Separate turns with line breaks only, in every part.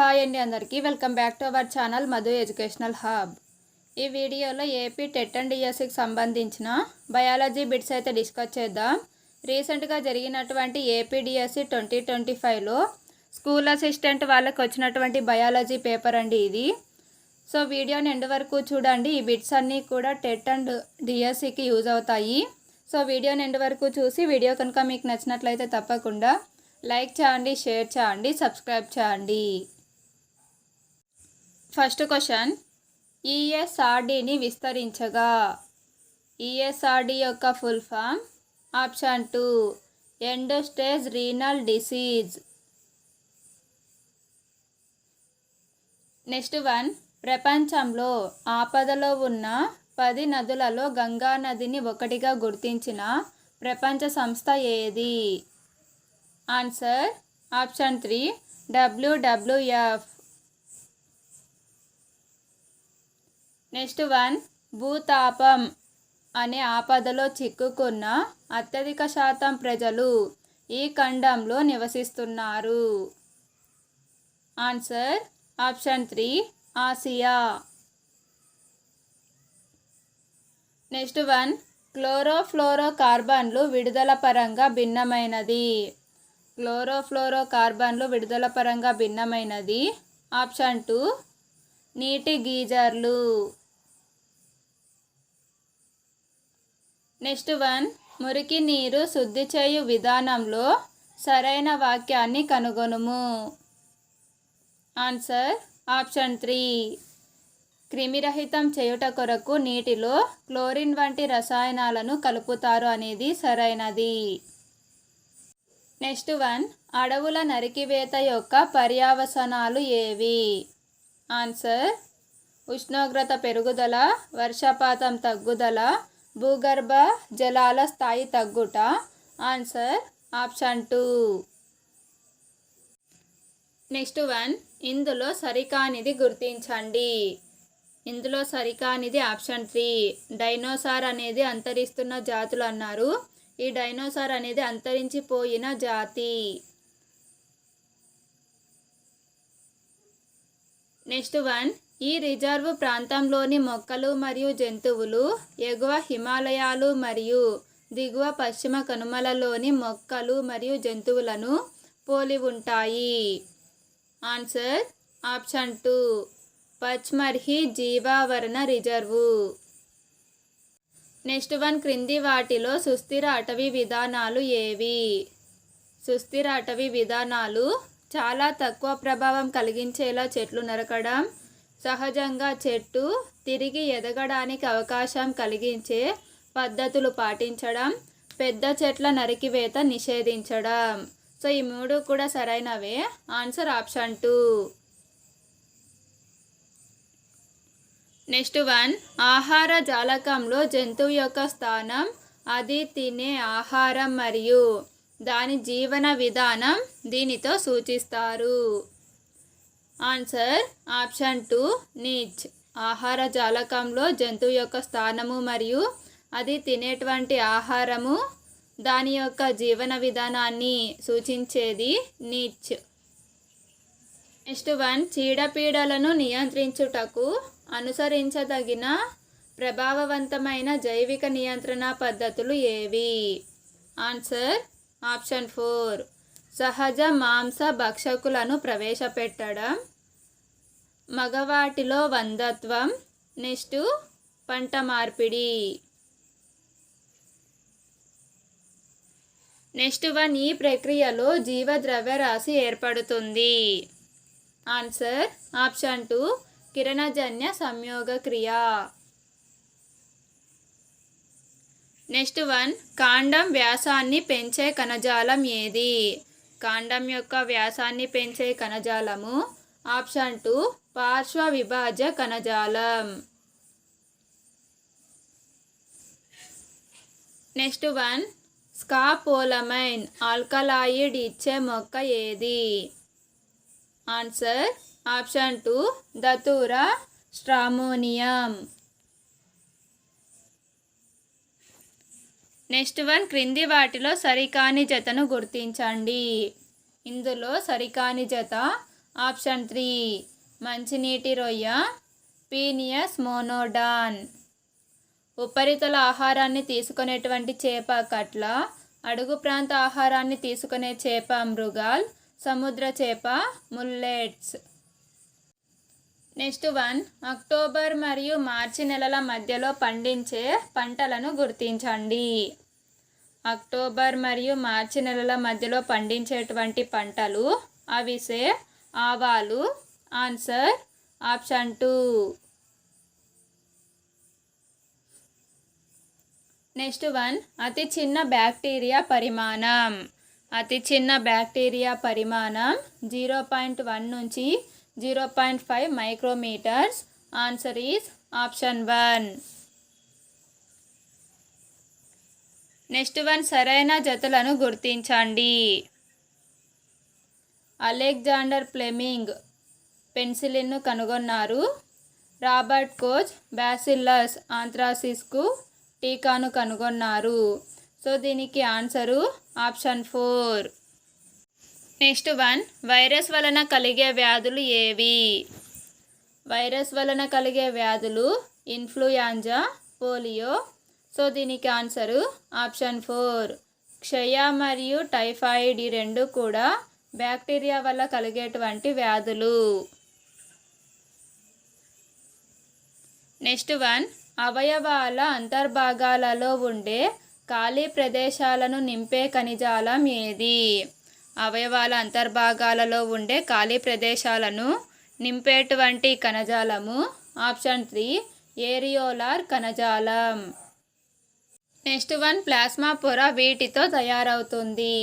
Hi అండి అందరికీ. Welcome back to our channel Madhu educational hub. ఈ వీడియోలో ఏపీ టెట్ అండ్ డిఎస్సికి సంబంధించిన బయాలజీ బిట్స్ అయితే డిస్కస్ చేద్దాం. రీసెంట్గా జరిగినటువంటి ఏపీ డిఎస్సి ట్వంటీ ట్వంటీ ఫైవ్లో స్కూల్ అసిస్టెంట్ వాళ్ళకి వచ్చినటువంటి బయాలజీ పేపర్ అండి ఇది. సో వీడియోని ఎండ్ వరకు చూడండి. ఈ బిట్స్ అన్నీ కూడా టెట్ అండ్ డిఎస్సికి యూజ్ అవుతాయి. సో వీడియోని ఎండ్ వరకు చూసి వీడియో కనుక మీకు నచ్చినట్లయితే తప్పకుండా లైక్ చేయండి షేర్ చేయండి సబ్స్క్రైబ్ చేయండి. ఫస్ట్ క్వశ్చన్ ఈఎస్ఆర్డిని విస్తరించగా. ఈఎస్ఆర్డి యొక్క full form option two end stage renal disease. Next one ప్రపంచంలో ఆపదలో ఉన్న పది నదులలో గంగా నదిని ఒకటిగా గుర్తించిన ప్రపంచ సంస్థ ఏది? Answer option three WWF next one భూతాపం అనే ఆపదలో చిక్కుకున్న అత్యధిక శాతం ప్రజలు ఈ ఖండంలో నివసిస్తున్నారు. Answer option three Asia. Next one chlorofluoro కార్బన్లు విడుదల పరంగా భిన్నమైనది. క్లోరోఫ్లోరో కార్బన్లు విడుదల పరంగా భిన్నమైనది. ఆప్షన్ టూ నీటి గీజర్లు. నెక్స్ట్ వన్ మురికి నీరు శుద్ధి చేయు విధానంలో సరైన వాక్యాన్ని కనుగొనుము. Answer option three. క్రిమిరహితం చేయుట కొరకు నీటిలో క్లోరిన్ వంటి రసాయనాలను కలుపుతారు అనేది సరైనది. నెక్స్ట్ వన్ అడవుల నరికివేత యొక్క పర్యావసనాలు ఏవి? ఆన్సర్ ఉష్ణోగ్రత పెరుగుదల వర్షపాతం తగ్గుదల భూగర్భ జలాల స్థాయి తగ్గుట. Answer option two next one ఇందులో సరికానిది గుర్తించండి. ఇందులో సరికానిది ఆప్షన్ త్రీ డైనోసార్ అనేది అంతరిస్తున్న జాతులు అన్నారు. ఈ డైనోసార్ అనేది అంతరించిపోయిన జాతి. నెక్స్ట్ వన్ ఈ రిజర్వ్ ప్రాంతంలోని మొక్కలు మరియు జంతువులు ఎగువ హిమాలయాలు మరియు దిగువ పశ్చిమ కనుమలలోని మొక్కలు మరియు జంతువులను పోలి ఉంటాయి. Answer option two. పచ్మర్హి జీవావరణ రిజర్వు. నెక్స్ట్ వన్ క్రింది వాటిలో సుస్థిర అటవీ విధానాలు ఏవి? సుస్థిర అటవీ విధానాలు చాలా తక్కువ ప్రభావం కలిగించేలా చెట్లు నరకడం సహజంగా చెట్టు తిరిగి ఎదగడానికి అవకాశం కలిగించే పద్ధతులు పాటించడం పెద్ద చెట్ల నరికివేత నిషేధించడం. సో ఈ మూడు కూడా సరైనవే. Answer option two. Next one. ఆహార జాలకంలో జంతువు యొక్క స్థానం అది తినే ఆహారం మరియు దాని జీవన విధానం దీనితో సూచిస్తారు. Answer option two niche. ఆహార జాలకంలో జంతువు యొక్క స్థానము మరియు అది తినేటువంటి ఆహారము దాని యొక్క జీవన విధానాన్ని సూచించేది నీచ్. నెక్స్ట్ వన్ చీడపీడలను నియంత్రించుటకు అనుసరించదగిన ప్రభావవంతమైన జైవిక నియంత్రణ పద్ధతులు ఏవి? Answer option four. సహజ మాంస భక్షకులను ప్రవేశపెట్టడం మగవాటిలో వందత్వం నెక్స్ట్ పంట మార్పిడి. నెక్స్ట్ వన్ ఈ ప్రక్రియలో జీవద్రవ్యరాశి ఏర్పడుతుంది. ఆన్సర్ ఆప్షన్ టూ కిరణజన్య సంయోగ క్రియ. నెక్స్ట్ వన్ కాండం వ్యాసాన్ని పెంచే కణజాలం ఏది? కాండం యొక్క వ్యాసాన్ని పెంచే కణజాలము. ఆప్షన్ టూ పార్శ్వ విభాజ కణజాలం. నెక్స్ట్ వన్ స్కాపోలమైన్ ఆల్కలాయిడ్ ఇచ్చే మొక్క ఏది? Answer option two Datura stramonium. Next one క్రింది వాటిలో సరికాని జతను గుర్తించండి. ఇందులో సరికాని జత ఆప్షన్ త్రీ మంచినీటి రొయ్య పీనియస్ మోనోడాన్. ఉపరితల ఆహారాన్ని తీసుకునేటువంటి చేప కట్ల అడుగు ప్రాంత ఆహారాన్ని తీసుకునే చేప మృగాల్ సముద్ర చేప ముల్లెట్స్. నెక్స్ట్ వన్ అక్టోబర్ మరియు మార్చి నెలల మధ్యలో పండించే పంటలను గుర్తించండి. అక్టోబర్ మరియు మార్చి నెలల మధ్యలో పండించేటువంటి పంటలు అవిసే ఆవాలు answer option two. Next one అతి చిన్న బ్యాక్టీరియా పరిమాణం. అతి చిన్న బ్యాక్టీరియా పరిమాణం జీరో పాయింట్ వన్ నుంచి zero point five micrometres. Answer is option one next one సరైన జతలను గుర్తించండి. అలెగ్జాండర్ ప్లెమింగ్ పెన్సిలిన్ను కనుగొన్నారు. రాబర్ట్ కోచ్ బ్యాసిల్లస్ ఆంథ్రాసిస్కు టీకాను కనుగొన్నారు. సో దీనికి answer option four next one virus వలన కలిగే వ్యాధులు ఏవి? వైరస్ వలన కలిగే వ్యాధులు ఇన్ఫ్లుయాంజా పోలియో. సో దీనికి ఆన్సరు ఆప్షన్ ఫోర్ క్షయ మరియు టైఫాయిడ్ ఈ రెండు కూడా బ్యాక్టీరియా వల్ల కలిగేటువంటి వ్యాధులు. నెక్స్ట్ వన్ అవయవాల అంతర్భాగాలలో ఉండే ఖాళీ ప్రదేశాలను నింపే ఖనిజాలం ఏది? అవయవాల అంతర్భాగాలలో ఉండే ఖాళీ ప్రదేశాలను నింపేటువంటి కణజాలము. ఆప్షన్ త్రీ ఏరియోలార్ కణజాలం. నెక్స్ట్ వన్ ప్లాస్మా పొర వీటితో తయారవుతుంది.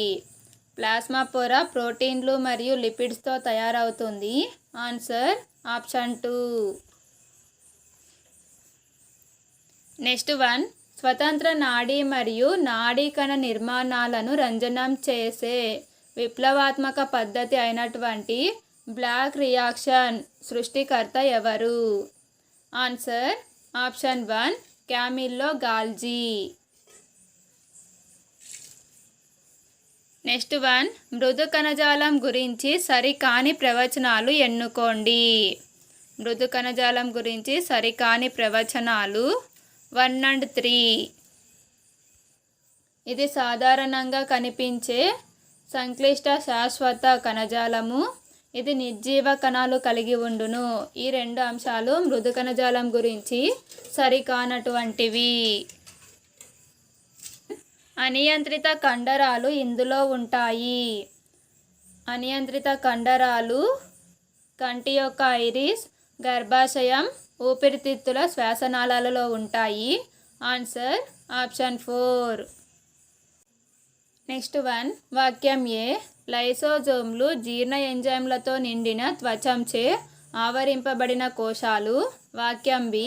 ప్లాస్మా పొర ప్రోటీన్లు మరియు లిపిడ్స్తో తయారవుతుంది. Answer option two. Next one స్వతంత్ర నాడీ మరియు నాడీ కణ నిర్మాణాలను రంజనం చేసే విప్లవాత్మక పద్ధతి అయినటువంటి బ్లాక్ రియాక్షన్ సృష్టికర్త ఎవరు? Answer option one Camillo Golgi. Next one మృదు కణజాలం గురించి సరికాని ప్రవచనాలు ఎన్నుకోండి. మృదు కణజాలం గురించి సరికాని ప్రవచనాలు వన్ అండ్ త్రీ. ఇది సాధారణంగా కనిపించే సంక్లిష్ట శాశ్వత కణజాలము. ఇది నిర్జీవ కణాలు కలిగి ఉండును. ఈ రెండు అంశాలు మృదు కణజాలం గురించి సరికానటువంటివి. అనియంత్రిత కండరాలు ఇందులో ఉంటాయి. అనియంత్రిత కండరాలు కంటి యొక్క ఐరిస్ గర్భాశయం ఊపిరితిత్తుల శ్వాసనాళాలలో ఉంటాయి. Answer option four. Next one వాక్యం ఏ లైసోజోమ్లు జీర్ణ ఎంజైమ్లతో నిండిన త్వచంచే ఆవరింపబడిన కోశాలు. వాక్యం బి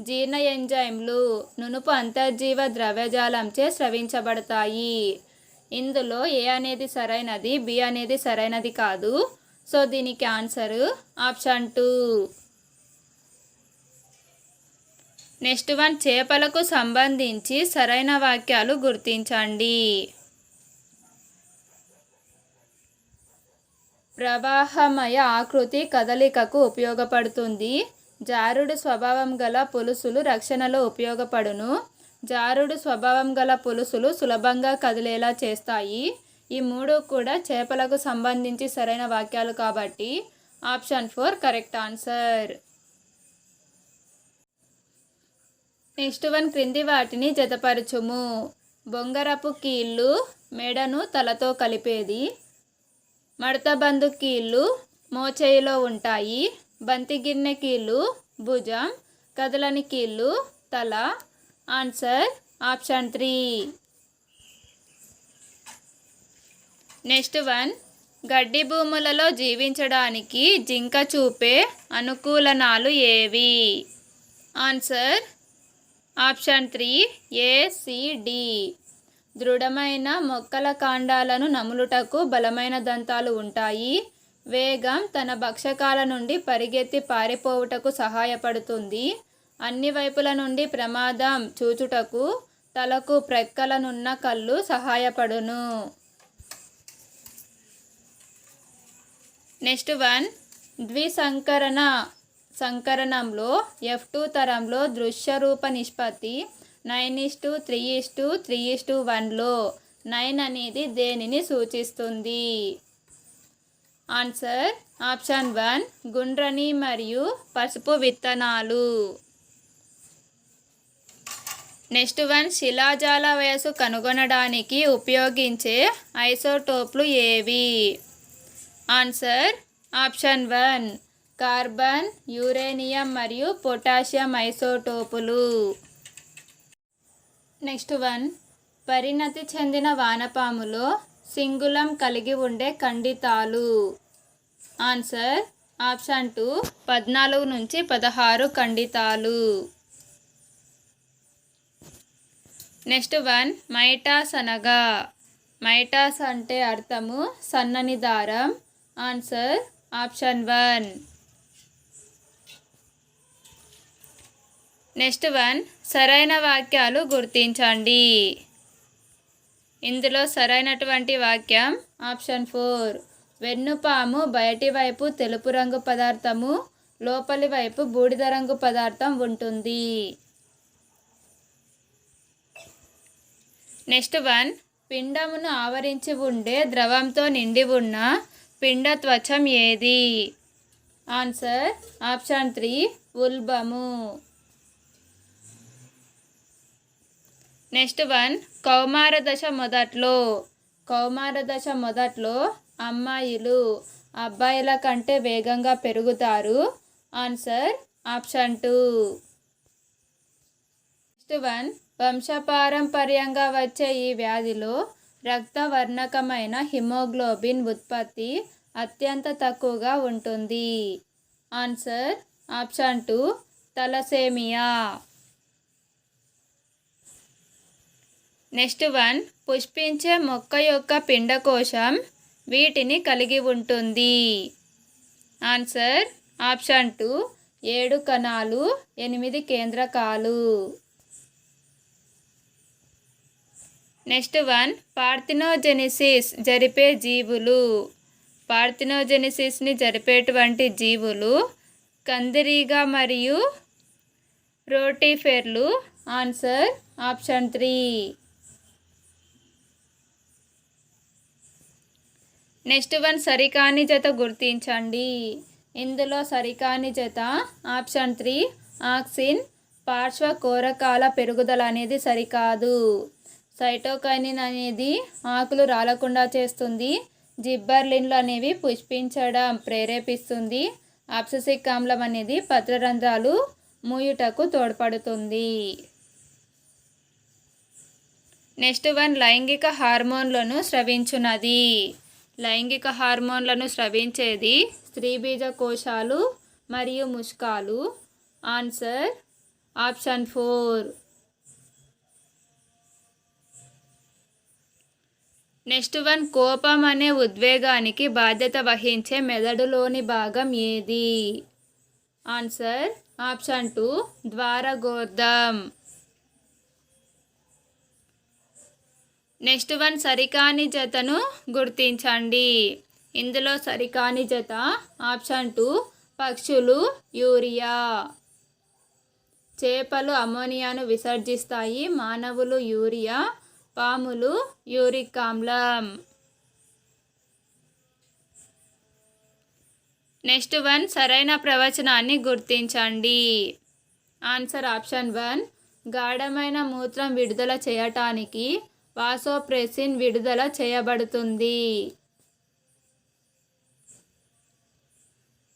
జీర్ణ ఎంజైమ్లు నునుపు అంతర్జీవ ద్రవ్యజాలంచే స్రవించబడతాయి. ఇందులో ఏ అనేది సరైనది బి అనేది సరైనది కాదు. సో దీనికి answer option two. Next one చేపలకు సంబంధించి సరైన వాక్యాలు గుర్తించండి. ప్రవాహమయ ఆకృతి కదలికకు ఉపయోగపడుతుంది. జారుడు స్వభావం గల పులుసులు రక్షణలో ఉపయోగపడును. జారుడు స్వభావం గల పులుసులు సులభంగా కదిలేలా చేస్తాయి. ఈ మూడు కూడా చేపలకు సంబంధించి సరైన వాక్యాలు కాబట్టి option four correct answer. Next one క్రింది వాటిని జతపరచుము. బొంగరపు కీళ్ళు మెడను తలతో కలిపేది. మడతబందు కీళ్ళు మోచేయిలో ఉంటాయి. బంతి గిన్నె కీళ్ళు భుజం కదలని కీళ్ళు తల. Answer option three. Next one. గడ్డి భూములలో జీవించడానికి జింక చూపే అనుకూలనాలు ఏవి? ఆన్సర్ ఆప్షన్ త్రీ ఏసిడి దృఢమైన మొక్కల కాండాలను నములుటకు బలమైన దంతాలు ఉంటాయి. వేగం తన భక్షకాల నుండి పరిగెత్తి పారిపోవుటకు సహాయపడుతుంది. అన్ని వైపుల నుండి ప్రమాదం చూచుటకు తలకు ప్రక్కలనున్న కళ్ళు సహాయపడును. నెక్స్ట్ వన్ ద్విసంకరణ సంకరణంలో ఎఫ్ టూ తరంలో దృశ్యరూప నిష్పత్తి. Nine is to three is to three is to వన్లో నైన్ అనేది దేనిని సూచిస్తుంది? ఆన్సర్ ఆప్షన్ వన్ గుండ్రని మరియు పసుపు విత్తనాలు. నెక్స్ట్ వన్ శిలాజాల వయసు కనుగొనడానికి ఉపయోగించే ఐసోటోప్లు ఏవి? Answer option one carbon uranium మరియు పొటాషియం ఐసోటోపులు. Next one. పరిణతి చెందిన వానపాములో సింగులం కలిగి ఉండే ఖండితాలు. ఆన్సర్ ఆప్షన్ టూ పద్నాలుగు నుంచి పదహారు ఖండితాలు. నెక్స్ట్ వన్ మైటాస్ అనగా మైటాస్ అంటే అర్థము సన్నని దారం. Answer option one. Next one సరైన వాక్యాలు గుర్తించండి. ఇందులో సరైనటువంటి వాక్యం ఆప్షన్ ఫోర్. వెన్నుపాము బయటి వైపు తెలుపు రంగు పదార్థము లోపలి వైపు బూడిద రంగు పదార్థం ఉంటుంది. Next one. పిండమును ఆవరించి ఉండే ద్రవంతో నిండి ఉన్న పిండ త్వచం ఏది? ఆన్సర్ ఆప్షన్ త్రీ ఉల్బము. నెక్స్ట్ వన్ కౌమార దశ మొదట్లో. కౌమార దశ మొదట్లో అమ్మాయిలు అబ్బాయిల కంటే వేగంగా పెరుగుతారు. Answer option two. Next one వంశపారంపర్యంగా వచ్చే ఈ వ్యాధిలో రక్తవర్ణకమైన హిమోగ్లోబిన్ ఉత్పత్తి అత్యంత తక్కువగా ఉంటుంది. Answer option two thalassaemia. Next one పుష్పించే మొక్క యొక్క పిండకోశం వీటిని కలిగి ఉంటుంది. ఆన్సర్ ఆప్షన్ టూ ఏడు కణాలు ఎనిమిది కేంద్రకాలు. నెక్స్ట్ వన్ పార్థినోజెనిసిస్ జరిపే జీవులు. పార్థినోజెనిసిస్ని జరిపేటువంటి జీవులు కందిరీగా మరియు రోటీఫెర్లు. Answer option three. Next one సరికాని జత గుర్తించండి. ఇందులో సరికాని జత ఆప్షన్ త్రీ ఆక్సిన్ పార్శ్వ కోరకాల పెరుగుదల అనేది సరికాదు. సైటోకైనిన్ అనేది ఆకులు రాలకుండా చేస్తుంది. జిబ్బర్లిన్లు అనేవి పుష్పించడం ప్రేరేపిస్తుంది. అప్ససిక్ ఆమ్లం అనేది పత్రరంధ్రాలు మూయుటకు తోడ్పడుతుంది. నెక్స్ట్ వన్ లైంగిక హార్మోన్లను స్రవించున్నది లైంగిక హార్మోన్లను స్రవించేది స్త్రీబీజ కోశాలు మరియు ముష్కాలు. Answer option four. Next one కోపం అనే ఉద్వేగానికి బాధ్యత వహించే మెదడులోని భాగం ఏది? ఆన్సర్ ఆప్షన్ టూ ద్వారగోర్ధం. నెక్స్ట్ వన్ సరికాని జతను గుర్తించండి. ఇందులో సరికాని జత ఆప్షన్ టూ పక్షులు యూరియా. చేపలు అమోనియాను విసర్జిస్తాయి మానవులు యూరియా పాములు యూరిక్ ఆమ్లం నెక్స్ట్ వన్ సరైన ప్రవచనాన్ని గుర్తించండి. ఆన్సర్ ఆప్షన్ వన్ గాఢమైన మూత్రం విడుదల చేయటానికి వాసోప్రెసిన్ విడుదల చేయబడుతుంది.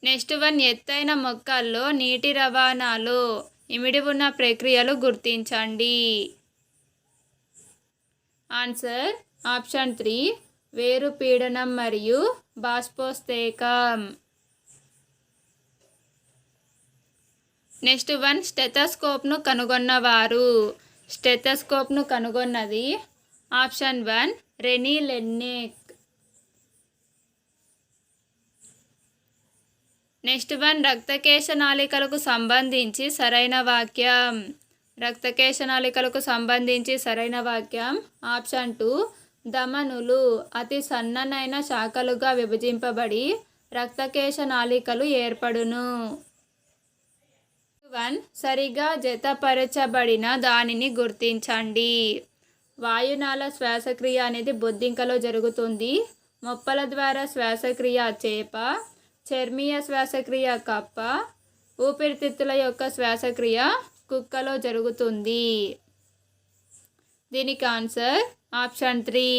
నెక్స్ట్ వన్ ఎత్తైన మొక్కల్లో నీటి రవాణాలో. ఇమిడి ఉన్న ప్రక్రియలు గుర్తించండి. ఆన్సర్ ఆప్షన్ త్రీ వేరు పీడనం మరియు బాష్పోస్తేకం. నెక్స్ట్ వన్ స్టెథస్కోప్ను కనుగొన్నవారు. స్టెథస్కోప్ను కనుగొన్నది option one Rene Laennec. Next one రక్తకేశ నాళికలకు సంబంధించి సరైన వాక్యం. రక్తకేశ నాళికలకు సంబంధించి సరైన వాక్యం. ఆప్షన్ టూ ధమనులు అతి సన్ననైన శాఖలుగా విభజింపబడి రక్తకేశ నాళికలు ఏర్పడును. వన్ సరిగా జతపరచబడిన దానిని గుర్తించండి. వాయునాళ శ్వాసక్రియ అనేది బొద్దింకలో జరుగుతుంది. మొప్పల ద్వారా శ్వాసక్రియ చేప చర్మీయ శ్వాసక్రియ కప్ప ఊపిరితిత్తుల యొక్క శ్వాసక్రియ కుక్కలో జరుగుతుంది. దీనికి answer option three.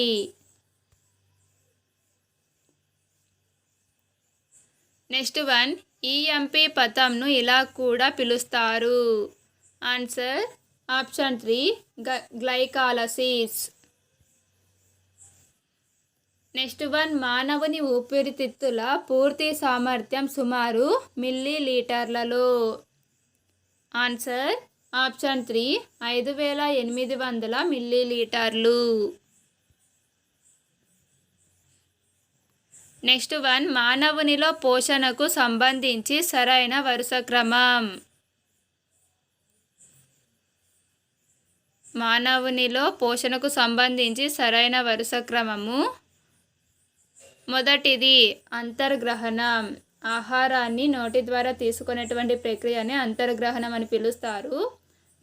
Next one EMP పథంను ఇలా కూడా పిలుస్తారు. Answer option three glycolysis. Next one మానవుని ఊపిరితిత్తుల పూర్తి సామర్థ్యం సుమారు మిల్లీ లీటర్లలో ఆన్సర్ ఆప్షన్ త్రీ ఐదు వేల ఎనిమిది వందల మిల్లీ లీటర్లు నెక్స్ట్ వన్ మానవునిలో పోషణకు సంబంధించి సరైన వరుస క్రమం. మానవునిలో పోషణకు సంబంధించి సరైన వరుస క్రమము. మొదటిది అంతర్గ్రహణం. ఆహారాన్ని నోటి ద్వారా తీసుకునేటువంటి ప్రక్రియని అంతర్గ్రహణం అని పిలుస్తారు.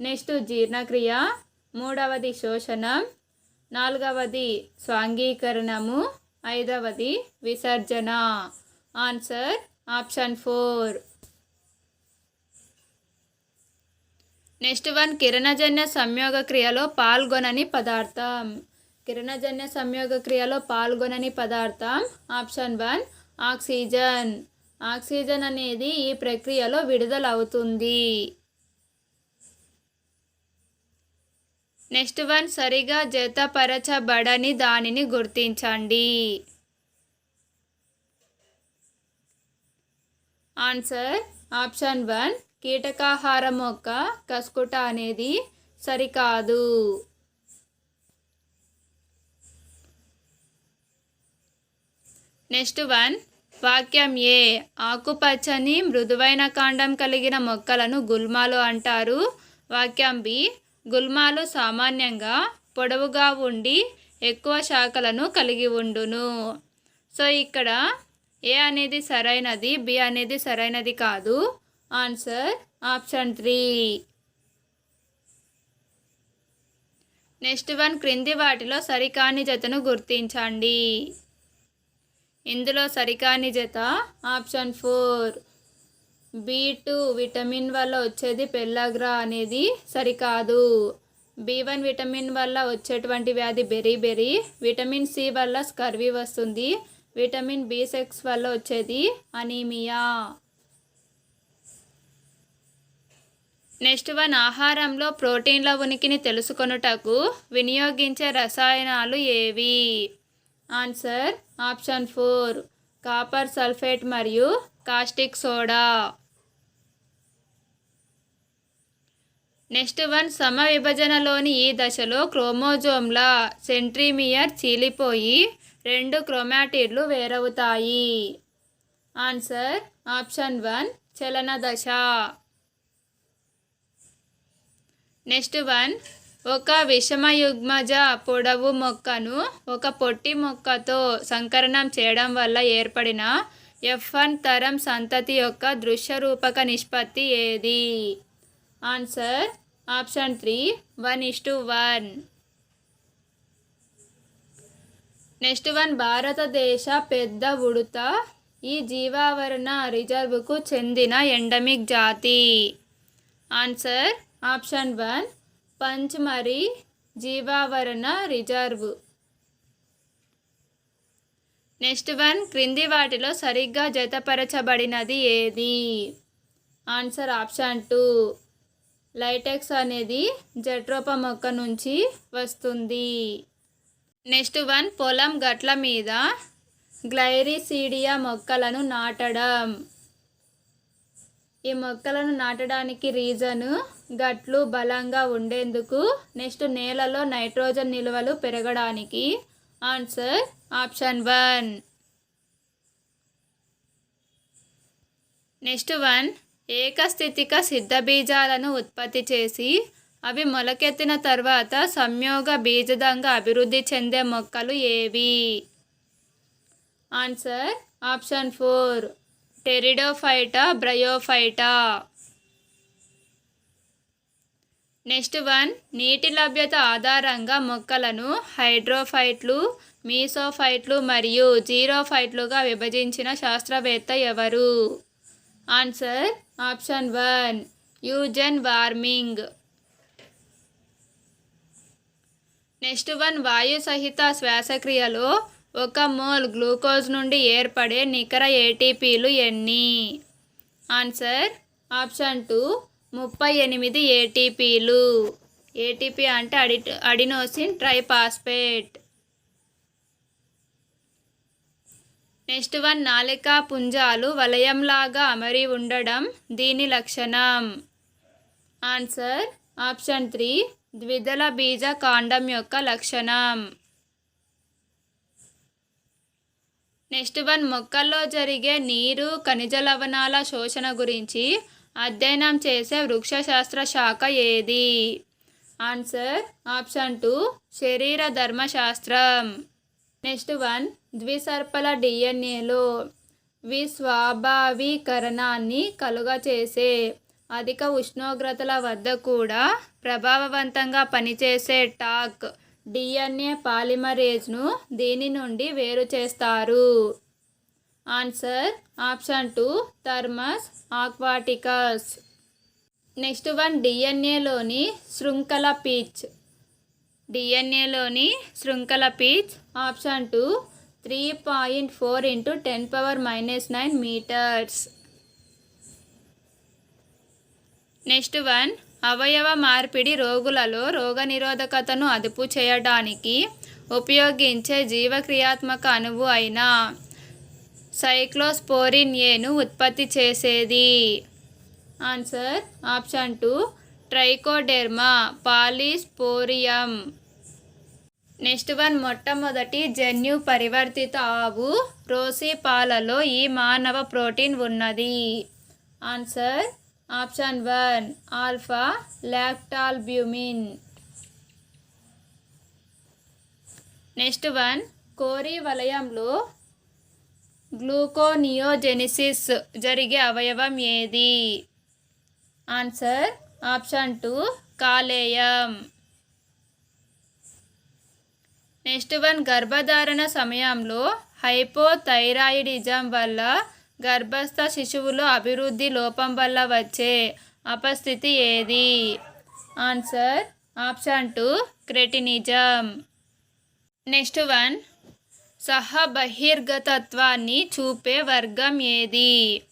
నెక్స్ట్ జీర్ణక్రియ. మూడవది శోషణం. నాలుగవది స్వాంగీకరణము. ఐదవది విసర్జన. Answer option four. Next one కిరణజన్య సంయోగ క్రియలో పాల్గొనని పదార్థం. కిరణజన్య సంయోగ క్రియలో పాల్గొనని పదార్థం. Option one oxygen. ఆక్సిజన్ అనేది ఈ ప్రక్రియలో విడుదల అవుతుంది నెక్స్ట్ వన్ సరిగా జతపరచబడని దానిని గుర్తించండి. ఆన్సర్ ఆప్షన్ వన్ కీటకాహారం మొక్క కస్కుట అనేది సరికాదు. నెక్స్ట్ వన్ వాక్యం ఏ. ఆకుపచ్చని మృదువైన కాండం కలిగిన మొక్కలను గుల్మాలు అంటారు. వాక్యం బి గుల్మాలు సామాన్యంగా పొడవుగా ఉండి ఎక్కువ శాఖలను కలిగి ఉండును. సో ఇక్కడ ఏ అనేది సరైనది బి అనేది సరైనది కాదు. Answer option three next one క్రింది వాటిలో సరికాని జతను గుర్తించండి. ఇందులో సరికాని జత option four B two vitamin వల్ల వచ్చేది పెల్లగ్రా అనేది సరికాదు. బి వన్ విటమిన్ వల్ల వచ్చేటువంటి వ్యాధి బెరీ బెరీ విటమిన్ సి వల్ల స్కర్వీ వస్తుంది విటమిన్ బి సిక్స్ వల్ల వచ్చేది అనీమియా నెక్స్ట్ వన్ ఆహారంలో ప్రోటీన్ల ఉనికిని తెలుసుకొనుటకు వినియోగించే రసాయనాలు ఏవి? Answer option four copper sulphate మరియు కాస్టిక్ సోడా. నెక్స్ట్ వన్ సమ విభజనలోని ఈ దశలో క్రోమోజోమ్ల సెంట్రీమియర్ చీలిపోయి రెండు క్రోమాటిడ్లు వేరవుతాయి. ఆన్సర్ ఆప్షన్ వన్ చలన దశ. Next one. ఒక విషమయుగ్మజ పొడవు మొక్కను ఒక పొట్టి మొక్కతో సంకరణం చేయడం వల్ల ఏర్పడిన ఎఫ్ వన్ తరం సంతతి యొక్క దృశ్యరూపక నిష్పత్తి ఏది? Answer option three. One is to one. Next one. భారతదేశ పెద్ద ఉడుత ఈ జీవావరణ రిజర్వ్కు చెందిన ఎండమిక్ జాతి. ఆన్సర్ ఆప్షన్ వన్ పంచ్మరి జీవావరణ రిజర్వ్. నెక్స్ట్ వన్ క్రింది వాటిలో సరిగ్గా జతపరచబడినది ఏది? Answer option two. లైటెక్స్ అనేది జట్రోప మొక్క నుంచి వస్తుంది. నెక్స్ట్ వన్ పొలం గట్ల మీద గ్లైరిసీడియా మొక్కలను నాటడం. ఈ మొక్కలను నాటడానికి రీజను గట్లు బలంగా ఉండేందుకు నెక్స్ట్ నేలలో నైట్రోజన్ నిల్వలు పెరగడానికి answer option one. Next one ఏకస్థితిక సిద్ధ బీజాలను ఉత్పత్తి చేసి అవి మొలకెత్తిన తర్వాత సంయోగ బీజదంగా అభివృద్ధి చెందే మొక్కలు ఏవి? Answer option four. Pteridophyta bryophyta. Next one నీటి లభ్యత ఆధారంగా మొక్కలను హైడ్రోఫైట్లు మీసోఫైట్లు మరియు జీరోఫైట్లుగా విభజించిన శాస్త్రవేత్త ఎవరు? Answer option one Eugen Warming. Next one వాయు సహిత శ్వాసక్రియలో ఒక మోల్ గ్లూకోజ్ నుండి ఏర్పడే నికర ఏటీపీలు ఎన్ని? ఆన్సర్ ఆప్షన్ టూ ముప్పై ఎనిమిది ఏటీపీలు. ఏటీపీ అంటే అడి అడినోసిన్ ట్రైపాస్పేట్ నెక్స్ట్ వన్ నాలికా పుంజాలు వలయంలాగా అమరి ఉండడం దీని లక్షణం. ఆన్సర్ ఆప్షన్ త్రీ ద్విదళ బీజ కాండం యొక్క లక్షణం. నెక్స్ట్ వన్ మొక్కల్లో జరిగే నీరు ఖనిజ లవణాల శోషణ గురించి అధ్యయనం చేసే వృక్షశాస్త్ర శాఖ ఏది? ఆన్సర్ ఆప్షన్ టూ శరీర ధర్మశాస్త్రం. నెక్స్ట్ వన్ ద్విసర్పల డిఎన్ఏలో విస్వాభావీకరణాన్ని కలుగచేసే అధిక ఉష్ణోగ్రతల వద్ద కూడా ప్రభావవంతంగా పనిచేసే టాక్. డిఎన్ఏ పాలిమరేజ్ను దీని నుండి వేరు చేస్తారు. Answer option two Thermus aquaticus. Next one డిఎన్ఏలోని శృంఖల పీచ్. డిఎన్ఏలోని శృంఖల pitch option two three point four into ten power minus nine metres. Next one అవయవ మార్పిడి రోగులలో రోగనిరోధకతను అదుపు చేయడానికి ఉపయోగించే జీవక్రియాత్మక అణువు అయిన సైక్లోస్పోరిన్ ఏను ఉత్పత్తి చేసేది. Answer option two Trichoderma polysporum. Next one మొట్టమొదటి జన్యు పరివర్తిత ఆవు రోసి పాలలో ఈ మానవ ప్రోటీన్ ఉన్నది. Answer option one alpha lactalbumin. Next one Cori వలయంలో గ్లూకోనియోజెనిసిస్ జరిగే అవయవం ఏది? ఆన్సర్ ఆప్షన్ టూ కాలేయం. నెక్స్ట్ వన్ గర్భధారణ సమయంలో హైపోథైరాయిడిజం వల్ల గర్భస్థ శిశువులో అభివృద్ధి లోపం వల్ల వచ్చే అపస్థితి ఏది? Answer option two cretinism. Next one సహ బహిర్గతత్వాన్ని చూపే వర్గం ఏది?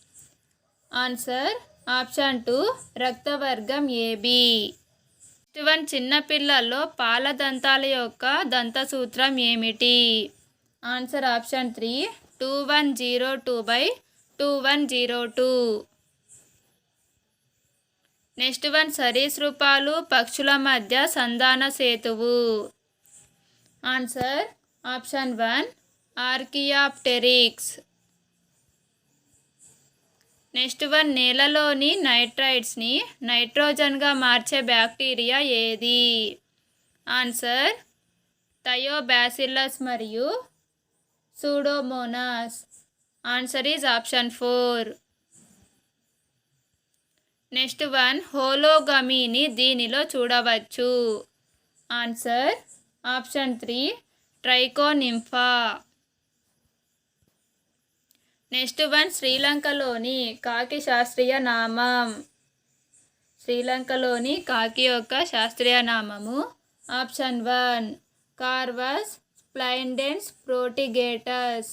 ఆన్సర్ ఆప్షన్ టూ రక్తవర్గం ఏబి. నెక్స్ట్ వన్ చిన్నపిల్లల్లో పాల దంతాల యొక్క దంతసూత్రం ఏమిటి? Answer option three two one zero two by two one zero two. Next one సరీసృపాలు పక్షుల మధ్య సంధాన సేతువు. Answer option one archaeopteryx. Next one నేలలోని నైట్రైట్స్ని నైట్రోజన్గా మార్చే బ్యాక్టీరియా ఏది? ఆన్సర్ థయోబ్యాసిల్లస్ మరియు Pseudomonas. Answer is option four next one హోలోగమీని దీనిలో చూడవచ్చు. Answer option three Trichonympha next one శ్రీలంకలోని కాకి శాస్త్రీయ నామం. శ్రీలంకలోని కాకి యొక్క శాస్త్రీయ నామము. Option one Corvus splendens protegatus